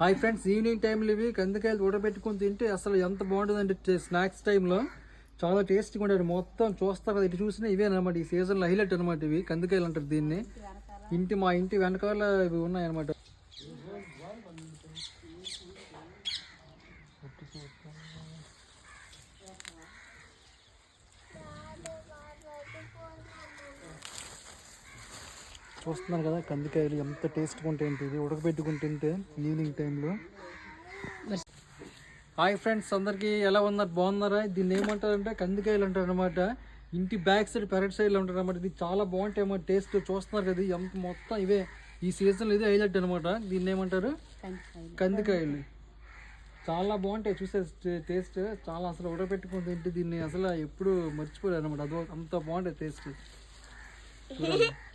Hi friends evening టైంలో ఇవి కందికాయలు ఉడబెట్టుకొని తింటే అసలు ఎంత బాగుంటుందంటే స్నాక్స్ టైంలో. చాలా టేస్టీగా ఉండేది మొత్తం చూస్తారు కదా ఇటు చూసినా ఇవే అనమాట ఈ సీజన్లో హైలైట్ అనమాట ఇవి. కందికాయలు అంటారు దీన్ని. ఇంటి మా ఇంటి వెనకాల ఇవి ఉన్నాయన్నమాట. చూస్తున్నాను కదా కందికాయలు ఎంత టేస్ట్గా ఉంటాయంటే ఇది? ఉడకబెట్టుకుని తింటే ఈవినింగ్ టైంలో. హాయ్ ఫ్రెండ్స్ అందరికీ ఎలా ఉన్నారు? బాగున్నారా? దీన్ని ఏమంటారంటే కందికాయలు అంటారు అనమాట ఇంటి బ్యాక్ సైడ్ పెరట్ సైడ్లో ఉంటారు అనమాట ఇది చాలా బాగుంటాయి అన్నమాట టేస్ట్ చూస్తున్నారు కదా ఎంత మొత్తం ఇవే. ఈ సీజన్లో ఇదే హైలైట్ అనమాట దీన్ని ఏమంటారు? కందికాయలు. చాలా బాగుంటాయి చూసే టేస్ట్. చాలా అసలు ఉడకబెట్టుకుని తింటే దీన్ని అసలు ఎప్పుడు మర్చిపోలేదు అనమాట అదో అంత బాగుంటాయి టేస్ట్.